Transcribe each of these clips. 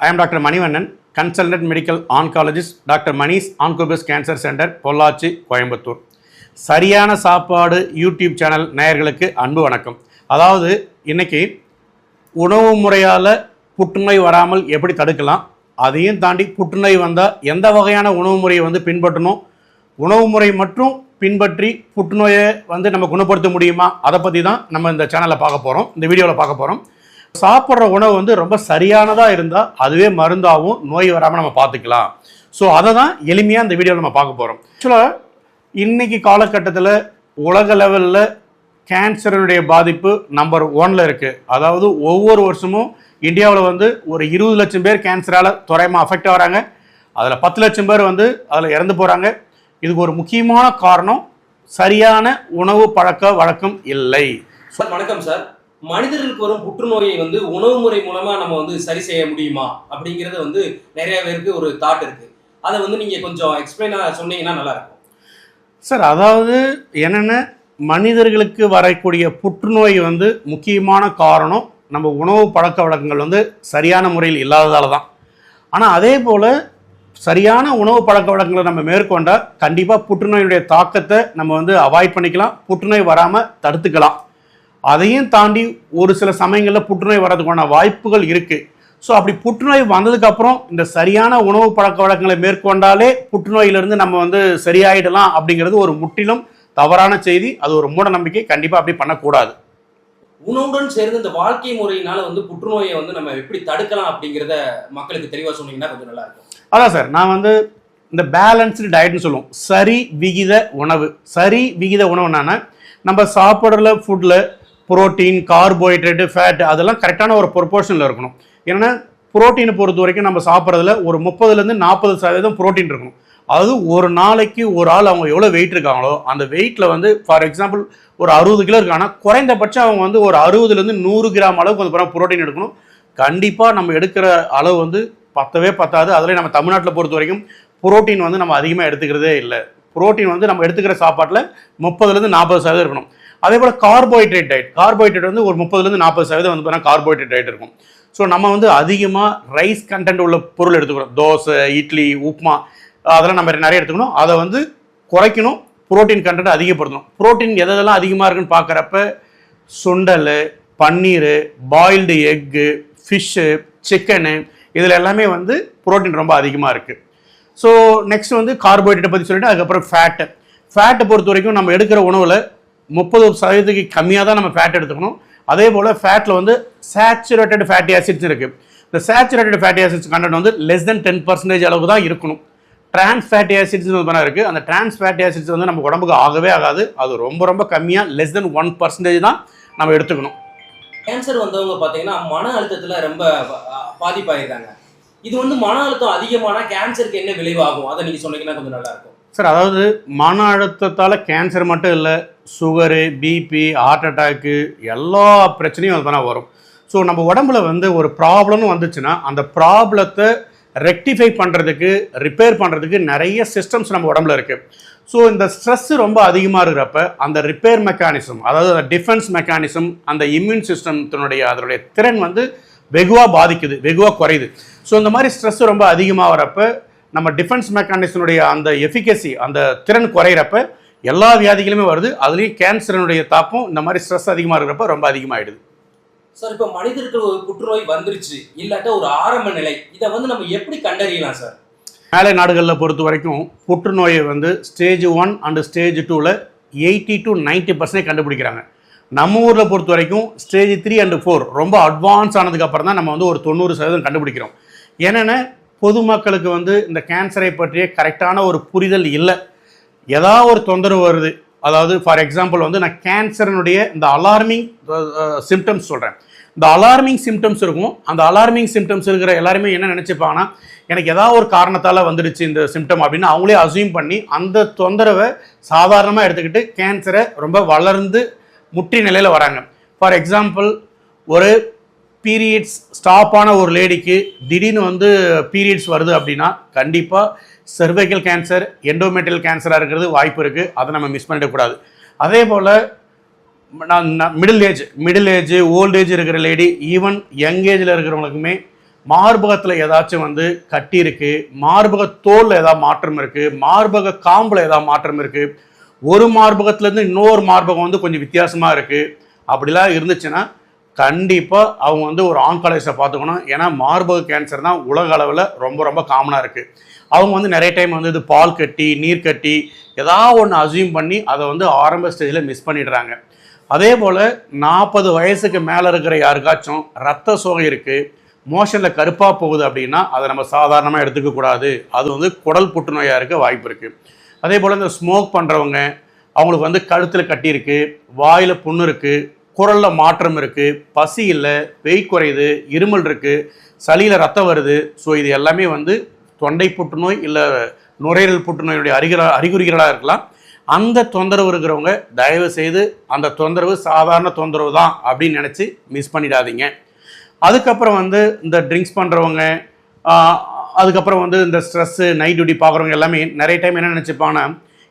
I am doctor Manivannan consultant medical oncologist doctor Manish ஆன்கோபிஸ் cancer centre Pollachi Coimbatore சரியான சாப்பாடு YouTube channel நேயர்களுக்கு அன்பு வணக்கம். அதாவது இன்னைக்கு உணவு முறையால் புற்றுநோய் வராமல் எப்படி தடுக்கலாம் அதையும் தாண்டி புற்றுநோய் வந்தால் எந்த வகையான உணவு முறையை வந்து பின்பற்றணும் உணவு முறை மட்டும் பின்பற்றி புற்றுநோயை வந்து நம்ம குணப்படுத்த முடியுமா அதை பற்றி தான் நம்ம இந்த சேனலில் பார்க்க போகிறோம் இந்த வீடியோவில் பார்க்க போகிறோம் சாப்பிட்ற உணவு வந்து ரொம்ப சரியானதாக இருந்தால் அதுவே மருந்தாகவும் நோய் வராமல் நம்ம பார்த்துக்கலாம். ஸோ அதை தான் எளிமையாக இந்த வீடியோவில் நம்ம பார்க்க போகிறோம் ஆக்சுவலாக இன்னைக்கு காலகட்டத்தில் உலக லெவலில் கேன்சருடைய பாதிப்பு நம்பர் ஒன்ல இருக்குது அதாவது ஒவ்வொரு வருஷமும் இந்தியாவில் வந்து ஒரு இருபது லட்சம் பேர் கேன்சரால் துறையமாக அஃபெக்ட் ஆகிறாங்க. அதில் பத்து லட்சம் பேர் வந்து அதில் இறந்து போகிறாங்க இதுக்கு ஒரு முக்கியமான காரணம் சரியான உணவு பழக்க வழக்கம் இல்லை. சார் வணக்கம் சார். மனிதர்களுக்கு வரும் புற்றுநோயை வந்து உணவு முறை மூலமா நம்ம வந்து சரி செய்ய முடியுமா? அப்படிங்கிறது வந்து நிறைய பேருக்கு ஒரு தாட் இருக்கு. அதை வந்து நீங்க கொஞ்சம் எக்ஸ்பிளைனா சொன்னீங்கன்னா நல்லா இருக்கும் சார் அதாவது என்னென்ன மனிதர்களுக்கு வரக்கூடிய புற்றுநோய் வந்து முக்கியமான காரணம் நம்ம உணவு பழக்க வழக்கங்கள் வந்து சரியான முறையில் இல்லாததால தான். ஆனால் அதே போல் சரியான உணவு பழக்க வழக்கங்களை நம்ம மேற்கொண்டால் கண்டிப்பாக புற்றுநோயுடைய தாக்கத்தை நம்ம வந்து அவாய்ட் பண்ணிக்கலாம். புற்றுநோய் வராமல் தடுத்துக்கலாம். அதையும் தாண்டி ஒரு சில சமயங்களில் புற்றுநோய் வர்றதுக்கான வாய்ப்புகள் இருக்குது ஸோ அப்படி புற்றுநோய் வந்ததுக்கப்புறம் இந்த சரியான உணவு பழக்க வழக்கங்களை மேற்கொண்டாலே புற்றுநோயிலிருந்து நம்ம வந்து சரியாயிடலாம் அப்படிங்கிறது ஒரு முற்றிலும் தவறான செய்தி. அது ஒரு மூட நம்பிக்கை. கண்டிப்பாக அப்படி பண்ணக்கூடாது. உணவுடன் சேர்ந்து இந்த வாழ்க்கை முறையினால வந்து புற்றுநோயை வந்து நம்ம எப்படி தடுக்கலாம் அப்படிங்கிறத மக்களுக்கு தெளிவா சொன்னீங்கன்னா கொஞ்சம் நல்லா இருக்கும். அதான் சார். நான் வந்து இந்த பேலன்ஸ்டு டயட்னு சொல்லுவோம். சரி விகித உணவு. சரி விகித உணவுனான நம்ம சாப்பிட்ற ஃபுட்டில் புரோட்டீன் கார்போஹைட்ரேட்டு ஃபேட் அதெல்லாம் கரெக்டான ஒரு ப்ரொப்போர்ஷனில் இருக்கணும். ஏன்னா புரோட்டீனை பொறுத்த வரைக்கும் நம்ம சாப்பிட்றதுல ஒரு முப்பதுலேருந்து நாற்பது சதவீதம் புரோட்டீன் இருக்கணும். அதாவது ஒரு நாளைக்கு ஒரு ஆள் அவங்க எவ்வளோ வெயிட் இருக்காங்களோ அந்த வெயிட்டில் வந்து ஃபார் எக்ஸாம்பிள் ஒரு அறுபது கிலோ இருக்காங்கன்னா குறைந்தபட்சம் அவங்க வந்து ஒரு அறுபதுலேருந்து நூறு கிராம் அளவுக்கு வந்து புரோட்டீன் எடுக்கணும். கண்டிப்பாக நம்ம எடுக்கிற அளவு வந்து பத்தவே பத்தாது. அதில் நம்ம தமிழ்நாட்டில் பொறுத்த வரைக்கும் புரோட்டீன் வந்து நம்ம அதிகமாக எடுத்துக்கிறதே இல்லை. புரோட்டீன் வந்து நம்ம எடுத்துக்கிற சாப்பாட்டில் முப்பதுலேருந்து நாற்பது சதவீதம் இருக்கணும். அதே போல் கார்போஹைட்ரேட் டயட் கார்போஹைட்ரேட் வந்து ஒரு முப்பதுலேருந்து நாற்பது சதவீதம் வந்து பார்த்தீங்கன்னா கார்போஹைட்ரேட் டயட் இருக்கும். ஸோ நம்ம வந்து அதிகமாக ரைஸ் கண்டென்ட் உள்ள பொருள் எடுத்துக்கிறோம். தோசை இட்லி உப்புமா அதெல்லாம் நம்ம நிறைய எடுத்துக்கணும். அதை வந்து குறைக்கணும். புரோட்டீன் கண்டென்ட் அதிகப்படுத்தணும். புரோட்டீன் எதெல்லாம் அதிகமாக இருக்குன்னு பார்க்குறப்ப சுண்டல் paneer boiled egg fish chicken இதில் எல்லாமே வந்து புரோட்டீன் ரொம்ப அதிகமாக இருக்குது ஸோ நெக்ஸ்ட் வந்து கார்போஹைட்ரேட்டை பற்றி சொல்லிட்டு அதுக்கப்புறம் ஃபேட்டு ஃபேட்டை பொறுத்த வரைக்கும் நம்ம எடுக்கிற உணவில் முப்பது சதவீதத்துக்கு கம்மியாக தான் நம்ம ஃபேட் எடுத்துக்கணும். அதே போல் ஃபேட்டில் வந்து சேச்சுரேட்டட் ஃபேட்டி ஆசிட்ஸ் இருக்குது இந்த சேச்சுரேட்டட் ஃபேட்டி ஆசிட்ஸ் கண்டென்ட் வந்து லெஸ் தென் டென் பர்சன்டேஜ் அளவுக்கு தான் இருக்கணும் டிரான்ஸ் ஃபேட்டி ஆசிட்ஸ் வந்து இருக்குது அந்த டிரான்ஸ் ஃபேட்டி ஆசிட்ஸ் வந்து நம்ம உடம்புக்கு ஆகவே ஆகாது. அது ரொம்ப ரொம்ப கம்மியாக லெஸ் தென் ஒன் பர்சன்டேஜ் தான் நம்ம எடுத்துக்கணும். கேன்சர் வந்தவங்க பார்த்தீங்கன்னா மன அழுத்தத்துல ரொம்ப பாதிப்பாயிருக்காங்க. இது வந்து மன அழுத்தம் அதிகமானா கேன்சருக்கு என்ன விளைவாகும்? அதை நீங்க சொன்னீங்கன்னா கொஞ்சம் நல்லா இருக்கும். சார் அதாவது மன அழுத்தத்தால் கேன்சர் மட்டும் இல்லை சுகரு பிபி ஹார்ட் அட்டாக்கு எல்லா பிரச்சனையும் அது தானே வரும். ஸோ நம்ம உடம்புல வந்து ஒரு ப்ராப்ளம்னு வந்துச்சுன்னா அந்த ப்ராப்ளத்தை ரெக்டிஃபை பண்ணுறதுக்கு ரிப்பேர் பண்ணுறதுக்கு நிறைய சிஸ்டம்ஸ் நம்ம உடம்புல இருக்குது ஸோ இந்த ஸ்ட்ரெஸ்ஸு ரொம்ப அதிகமாக இருக்கிறப்ப அந்த ரிப்பேர் மெக்கானிசம் அதாவது அந்த டிஃபென்ஸ் மெக்கானிசம் அந்த இம்யூன் சிஸ்டத்தினுடைய அதனுடைய திறன் வந்து வெகுவாக பாதிக்குது வெகுவாக குறையுது. ஸோ இந்த மாதிரி ஸ்ட்ரெஸ் ரொம்ப அதிகமாக வரப்போ நம்ம டிஃபென்ஸ் மெக்கானிசனுடைய அந்த எஃபிகசி அந்த திறன் குறையிறப்ப எல்லா வியாதிகளுமே வருது. அதுலேயும் கேன்சரனுடைய தாக்கம் இந்த மாதிரி ஸ்ட்ரெஸ் அதிகமாக இருக்கிறப்ப ரொம்ப அதிகமாகிடுது சார் இப்போ மனிதருக்கு ஒரு புற்றுநோய் வந்துருச்சு. இல்லாட்ட ஒரு ஆரம்ப நிலை. இதை வந்து நம்ம எப்படி கண்டறியலாம் சார்? மேலை நாடுகளில் பொறுத்த வரைக்கும் புற்றுநோயை வந்து ஸ்டேஜ் ஒன் அண்டு ஸ்டேஜ் டூவில் எயிட்டி டு 90% பர்சன்டேஜ் கண்டுபிடிக்கிறாங்க. நம்ம ஊரில் பொறுத்த வரைக்கும் ஸ்டேஜ் த்ரீ அண்டு ஃபோர் ரொம்ப அட்வான்ஸ் ஆனதுக்கு அப்புறம் தான் நம்ம வந்து ஒரு தொண்ணூறு சதவீதம் கண்டுபிடிக்கிறோம். என்னென்ன? பொதுமக்களுக்கு வந்து இந்த கேன்சரை பற்றிய கரெக்டான ஒரு புரிதல் இல்லை. ஏதாவது ஒரு தொந்தரவு வருது. அதாவது ஃபார் எக்ஸாம்பிள் வந்து நான் கேன்சரனுடைய இந்த அலார்மிங் சிம்டம்ஸ் சொல்கிறேன் இந்த அலார்மிங் சிம்டம்ஸ் இருக்கும். அந்த அலார்மிங் சிம்டம்ஸ் இருக்கிற எல்லாருமே என்ன நினச்சிப்பாங்கன்னா எனக்கு ஏதாவது ஒரு காரணத்தால் வந்துடுச்சு இந்த சிம்டம் அப்படின்னு அவங்களே அசியூம் பண்ணி அந்த தொந்தரவை சாதாரணமாக எடுத்துக்கிட்டு கேன்சரை ரொம்ப வளர்ந்து முற்றி நிலையில் வராங்க. ஃபார் எக்ஸாம்பிள் ஒரு பீரியட்ஸ் ஸ்டாப் ஆன ஒரு லேடிக்கு திடீர்னு வந்து பீரியட்ஸ் வருது அப்படின்னா கண்டிப்பாக cervical கேன்சர் எண்டோமெட்ரியல் கேன்சராக இருக்கிறது வாய்ப்பு இருக்குது அதை நம்ம மிஸ் பண்ணிடக்கூடாது. அதே போல் நான் middle age middle age old age இருக்கிற லேடி ஈவன் யங் ஏஜில் இருக்கிறவங்களுக்குமே மார்பகத்தில் ஏதாச்சும் வந்து கட்டி இருக்குது மார்பக தோலில் ஏதாவது மாற்றம் இருக்குது மார்பக காம்பில் ஏதாவது மாற்றம் இருக்குது ஒரு மார்பகத்துலேருந்து இன்னொரு மார்பகம் வந்து கொஞ்சம் வித்தியாசமாக இருக்குது அப்படிலாம் இருந்துச்சுன்னா கண்டிப்பாக அவங்க வந்து ஒரு ஆங்காலஜிஸ்ட்டை பார்த்துக்கணும். ஏன்னா மார்பக கேன்சர் தான் உலக அளவில் ரொம்ப ரொம்ப காமனாக இருக்குது அவங்க வந்து நிறைய டைம் வந்து இது பால் கட்டி நீர் கட்டி ஏதாவது ஒன்று அசியூம் பண்ணி அதை வந்து ஆரம்ப ஸ்டேஜில் மிஸ் பண்ணிடுறாங்க. அதே போல் நாற்பது வயசுக்கு மேலே இருக்கிற யாருக்காச்சும் ரத்த சோகை இருக்குது மோஷனில் கருப்பாக போகுது அப்படின்னா அதை நம்ம சாதாரணமாக எடுத்துக்கக்கூடாது அது வந்து குடல் புற்றுநோயாக இருக்க வாய்ப்பு இருக்குது அதே போல் இந்த ஸ்மோக் பண்ணுறவங்க அவங்களுக்கு வந்து கழுத்தில் கட்டியிருக்கு வாயில் புண்ணு இருக்குது குரலில் மாற்றம் இருக்குது பசி இல்லை வெயிட் குறையுது இருமல் இருக்குது சளியில் ரத்தம் வருது. ஸோ இது எல்லாமே வந்து தொண்டை புற்றுநோய் இல்லை நுரையீரல் புற்றுநோயுடைய அறிகுற அறிகுறிகளாக இருக்கலாம். அந்த தொந்தரவு இருக்கிறவங்க தயவு செய்து அந்த தொந்தரவு சாதாரண தொந்தரவு தான் அப்படின்னு நினச்சி மிஸ் பண்ணிடாதீங்க. அதுக்கப்புறம் வந்து இந்த ட்ரிங்க்ஸ் பண்ணுறவங்க அதுக்கப்புறம் வந்து இந்த ஸ்ட்ரெஸ்ஸு நைட் டியூட்டி பார்க்குறவங்க எல்லாமே நிறைய டைம் என்ன நினச்சிப்பாங்கன்னா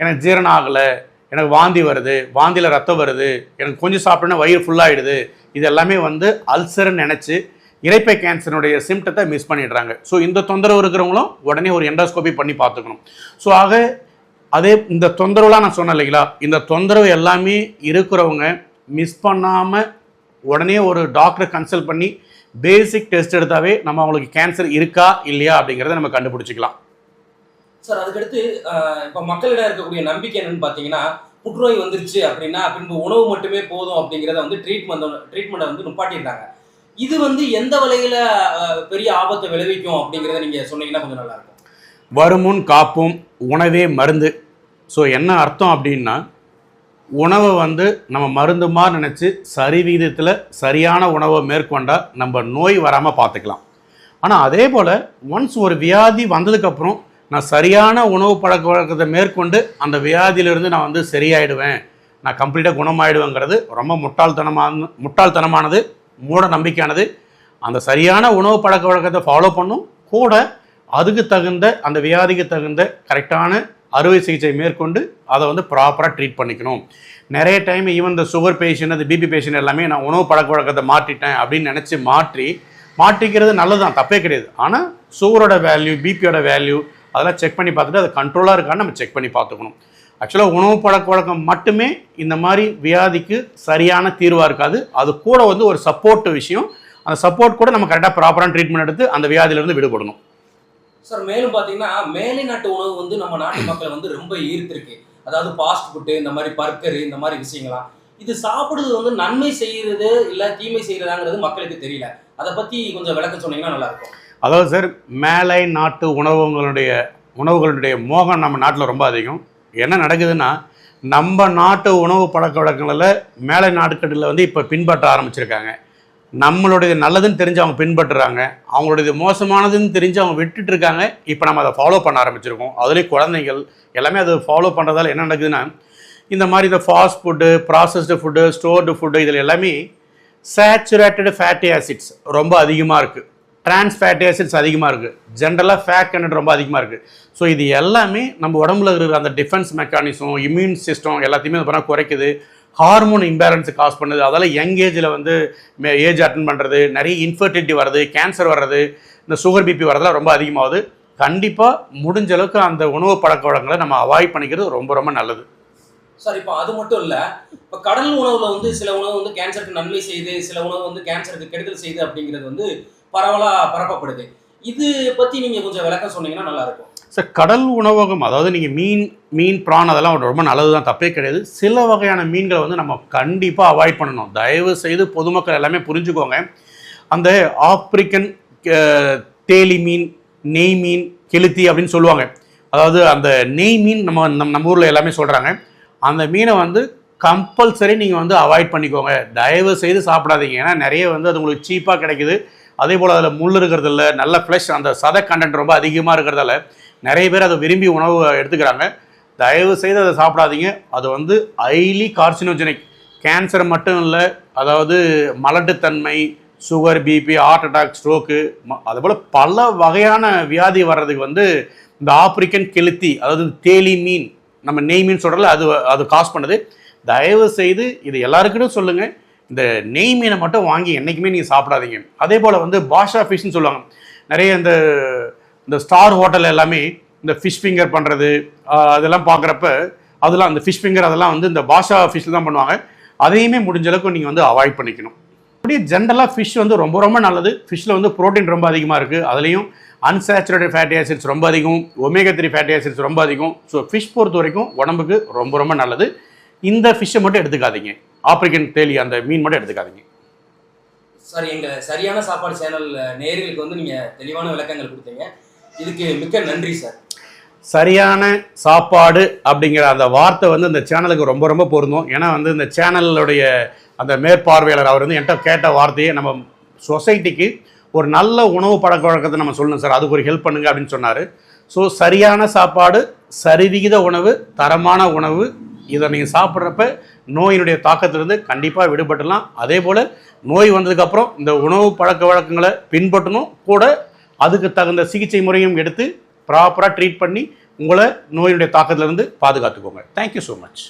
எனக்கு ஜீரணம் ஆகலை எனக்கு வாந்தி வருது வாந்தியில் ரத்தம் வருது எனக்கு கொஞ்சம் சாப்பிட்டோன்னா வயிறு ஃபுல்லாகிடுது இது எல்லாமே வந்து அல்சர்னு நினச்சி இறைப்பை கேன்சருடைய சிம்டத்தை மிஸ் பண்ணிடுறாங்க. ஸோ இந்த தொந்தரவு இருக்கிறவங்களும் உடனே ஒரு எண்டோஸ்கோபி பண்ணி பார்த்துக்கணும். ஸோ ஆக அதே இந்த தொந்தரவுலாம் நான் சொன்னேன் இல்லைங்களா? இந்த தொந்தரவு எல்லாமே இருக்கிறவங்க மிஸ் பண்ணாமல் உடனே ஒரு டாக்டரை கன்சல்ட் பண்ணி பேசிக் டெஸ்ட் எடுத்தாவே நம்ம அவங்களுக்கு கேன்சர் இருக்கா இல்லையா அப்படிங்கிறத நம்ம கண்டுபிடிச்சிக்கலாம். சார் அதுக்கடுத்து இப்போ மக்களிடம் இருக்கக்கூடிய நம்பிக்கை என்னன்னு பார்த்தீங்கன்னா புற்றுநோய் வந்துருச்சு அப்படின்னா பின்பு உணவு மட்டுமே போதும் அப்படிங்கிறத வந்து ட்ரீட்மெண்ட் ட்ரீட்மெண்ட்டை வந்து நுப்பாட்டிடுறாங்க. இது வந்து எந்த வகையில பெரிய ஆபத்தை விளைவிக்கும் அப்படிங்கிறத நீங்க சொன்னீங்கன்னா கொஞ்சம் நல்லா இருக்கும். வருமுன் காப்பும் உணவே மருந்து. ஸோ என்ன அர்த்தம் அப்படின்னா உணவை வந்து நம்ம மருந்து மாதிரி நினச்சி சரி விகிதத்தில் சரியான உணவை மேற்கொண்டால் நம்ம நோய் வராமல் பார்த்துக்கலாம் ஆனால் அதே போல் ஒன்ஸ் ஒரு வியாதி வந்ததுக்கப்புறம் நான் சரியான உணவு பழக்க வழக்கத்தை மேற்கொண்டு அந்த வியாதியிலிருந்து நான் வந்து சரியாயிடுவேன். நான் கம்ப்ளீட்டாக குணமாயிடுவேங்கிறது ரொம்ப முட்டாள்தனமான முட்டாள்தனமானது. மூட நம்பிக்கையானது. அந்த சரியான உணவு பழக்க வழக்கத்தை ஃபாலோ பண்ணும். கூட அதுக்கு தகுந்த அந்த வியாதிக்கு தகுந்த கரெக்டான அறுவை சிகிச்சை மேற்கொண்டு அதை வந்து ப்ராப்பராக ட்ரீட் பண்ணிக்கணும். நிறைய டைம் ஈவன் இந்த சுகர் பேஷண்ட் அந்த பிபி பேஷண்ட் எல்லாமே நான் உணவு பழக்க வழக்கத்தை மாற்றிட்டேன் அப்படின்னு நினச்சி மாற்றி மாற்றிக்கிறது நல்லது தான் தப்பே கிடையாது. ஆனால் சுகரோட வேல்யூ பிபியோட வேல்யூ அதெல்லாம் செக் பண்ணி பார்த்துட்டு அது கண்ட்ரோலாக இருக்கான்னு நம்ம செக் பண்ணி பார்த்துக்கணும். ஆக்சுவலாக உணவு பழக்க வழக்கம் மட்டுமே இந்த மாதிரி வியாதிக்கு சரியான தீர்வாக இருக்காது. அது கூட வந்து ஒரு சப்போர்ட் விஷயம். அந்த சப்போர்ட் கூட நம்ம கரெக்டாக ப்ராப்பரான ட்ரீட்மெண்ட் எடுத்து அந்த வியாதியிலிருந்து விடுபடணும். சார் மேலும் பாத்தீங்கன்னா மேலை நாட்டு உணவு வந்து நம்ம நாட்டு மக்களை வந்து ரொம்ப ஈர்த்திருக்கு அதாவது ஃபாஸ்ட் ஃபுட்டு இந்த மாதிரி பர்கர் இந்த மாதிரி விஷயங்களாம் இது சாப்பிடுறது வந்து நன்மை செய்யறது இல்ல தீமை செய்யறதாங்கிறது மக்களுக்கு தெரியல. அதை பத்தி கொஞ்சம் விளக்க சொன்னீங்கன்னா நல்லா இருக்கும் அதாவது சார் மேலை நாட்டு உணவுகளுடைய உணவுகளுடைய மோகம் நம்ம நாட்டில் ரொம்ப அதிகம். என்ன நடக்குதுன்னா நம்ம நாட்டு உணவு பழக்க வழக்கங்களில் மேலை நாடுகளில் வந்து இப்போ பின்பற்ற ஆரம்பிச்சிருக்காங்க. நம்மளுடைய நல்லதுன்னு தெரிஞ்சு அவங்க பின்பற்றுறாங்க. அவங்களுடைய மோசமானதுன்னு தெரிஞ்சு அவங்க விட்டுட்டு இருக்காங்க இப்போ நம்ம அதை ஃபாலோ பண்ண ஆரம்பிச்சிருக்கோம். அதுலேயும் குழந்தைகள் எல்லாமே அதை ஃபாலோ பண்ணுறதால என்ன நடக்குதுன்னா இந்த மாதிரி இந்த fast food processed food stored food இதில் எல்லாமே சேச்சுரேட்டட் ஃபேட்டி ஆசிட்ஸ் ரொம்ப அதிகமாக இருக்குது டிரான்ஸ் ஃபேட்டி ஆசிட்ஸ் அதிகமாக இருக்குது ஜென்ரலாக ஃபேட் கண்டென்ட் ரொம்ப அதிகமாக இருக்குது ஸோ இது எல்லாமே நம்ம உடம்புல இருக்கிற அந்த டிஃபென்ஸ் மெக்கானிசம் இம்யூன் சிஸ்டம் எல்லாத்தையுமே இது பண்ண குறைக்குது. ஹார்மோன் இம்பேலன்ஸை காஸ் பண்ணுது. அதால் யங் ஏஜில் வந்து ஏஜ் அட்டன் பண்ணுறது நிறைய இன்ஃபர்டிலிட்டி வர்றது கேன்சர் வர்றது இந்த சுகர் பிபி வரதெல்லாம் ரொம்ப அதிகமாகுது. கண்டிப்பாக முடிஞ்ச அளவுக்கு அந்த உணவு பழக்க வழக்கங்களை நம்ம அவாய்ட் பண்ணிக்கிறது ரொம்ப ரொம்ப நல்லது. சார் இப்போ அது மட்டும் இல்லை. இப்போ கடல் உணவில் வந்து சில உணவு வந்து கேன்சருக்கு நன்மை செய்யுது சில உணவு வந்து கேன்சருக்கு கெடுதல் செய்யுது அப்படிங்கிறது வந்து பரவலா பரப்பப்படுது. இது பத்தி நீங்க கொஞ்சம் விளக்கம் சொன்னீங்கன்னா நல்லா இருக்கும் சார் கடல் உணவகம் அதாவது நீங்கள் மீன் மீன் பிரான் அதெல்லாம் ரொம்ப நல்லது தான் தப்பே கிடையாது. சில வகையான மீன்களை வந்து நம்ம கண்டிப்பாக அவாய்ட் பண்ணணும். தயவு செய்து பொதுமக்கள் எல்லாமே புரிஞ்சுக்கோங்க. அந்த ஆப்பிரிக்கன் தேலி மீன் நெய் மீன் கெளுத்தி அப்படின்னு சொல்லுவாங்க. அதாவது அந்த நெய் மீன் நம்ம நம் நம்ம ஊரில் எல்லாமே சொல்கிறாங்க அந்த மீனை வந்து கம்பல்சரி நீங்கள் வந்து அவாய்ட் பண்ணிக்கோங்க. தயவு செய்து சாப்பிடாதீங்க. ஏன்னா நிறைய வந்து அது உங்களுக்கு சீப்பாக கிடைக்குது. அதே போல் அதில் முள் இருக்கிறதில்ல நல்ல ஃப்ளஷ் அந்த சத கண்டென்ட் ரொம்ப அதிகமாக இருக்கிறதால நிறைய பேர் அதை விரும்பி உணவு எடுத்துக்கிறாங்க. தயவு செய்து அதை சாப்பிடாதீங்க. அது வந்து ஹைலி கார்சினோஜெனிக் கேன்சர் மட்டும் இல்லை அதாவது மலட்டுத்தன்மை sugar BP heart attack stroke அதுபோல் பல வகையான வியாதி வர்றதுக்கு வந்து இந்த ஆப்பிரிக்கன் கெளுத்தி அதாவது தேலி மீன் நம்ம நெய் மீன் சொல்கிறல அது அது காஸ் பண்ணுது. தயவு செய்து இது எல்லாருக்கிட்டும் சொல்லுங்கள் இந்த நெய் மீனை மட்டும் வாங்கி என்றைக்குமே நீங்கள் சாப்பிடாதீங்க. அதே போல் வந்து பாஷா ஃபிஷ்னு சொல்லுவாங்க. நிறைய இந்த இந்த ஸ்டார் ஹோட்டல் எல்லாமே இந்த ஃபிஷ் ஃபிங்கர் பண்ணுறது அதெல்லாம் பார்க்குறப்ப அதெல்லாம் அந்த ஃபிஷ் ஃபிங்கர் அதெல்லாம் வந்து இந்த பாஷா ஃபிஷ்ல தான் பண்ணுவாங்க. அதையுமே முடிஞ்ச அளவுக்கு நீங்கள் வந்து அவாய்ட் பண்ணிக்கணும். அப்படியே ஜென்ரலாக ஃபிஷ் வந்து ரொம்ப ரொம்ப நல்லது. ஃபிஷ்ஷில் வந்து ப்ரோட்டீன் ரொம்ப அதிகமாக இருக்குது அதுலேயும் அன்சேச்சுரேட்டட் ஃபேட்டி ஆசிட்ஸ் ரொம்ப அதிகம். ஒமேகா த்ரீ ஃபேட்டி ஆசிட்ஸ் ரொம்ப அதிகம். ஸோ ஃபிஷ் பொறுத்த வரைக்கும் உடம்புக்கு ரொம்ப ரொம்ப நல்லது. இந்த ஃபிஷ்ஷை மட்டும் எடுத்துக்காதீங்க. ஆப்பிரிக்கன் தேலி அந்த மீன் மட்டும் எடுத்துக்காதீங்க. சார் எங்க சரியான சாப்பாடு சேனல் நேயர்களுக்கு வந்து நீங்க தெளிவான விளக்கங்கள் கொடுத்தீங்க. இதுக்கு மிக்க நன்றி சார். சரியான சாப்பாடு அப்படிங்கிற அந்த வார்த்தை வந்து இந்த சேனலுக்கு ரொம்ப ரொம்ப பொருந்தும். ஏன்னா வந்து இந்த சேனலுடைய அந்த மேற்பார்வையாளர் அவர் வந்து என்கிட்ட கேட்ட வார்த்தையை நம்ம சொசைட்டிக்கு ஒரு நல்ல உணவு பழக்க வழக்கத்தை நம்ம சொல்லணும் சார். அதுக்கு ஒரு ஹெல்ப் பண்ணுங்க அப்படின்னு சொன்னார். ஸோ சரியான சாப்பாடு சரிவிகித உணவு தரமான உணவு இதை நீங்கள் சாப்பிட்றப்ப நோயினுடைய தாக்கத்திலிருந்து கண்டிப்பாக விடுபட்டலாம் அதே போல் நோய் வந்ததுக்கப்புறம் இந்த உணவு பழக்க வழக்கங்களை பின்பற்றணும். கூட அதுக்கு தகுந்த சிகிச்சை முறையும் எடுத்து ப்ராப்பராக ட்ரீட் பண்ணி உங்களை நோயினுடைய தாக்கத்திலிருந்து பாதுகாத்துக்கோங்க. Thank you so much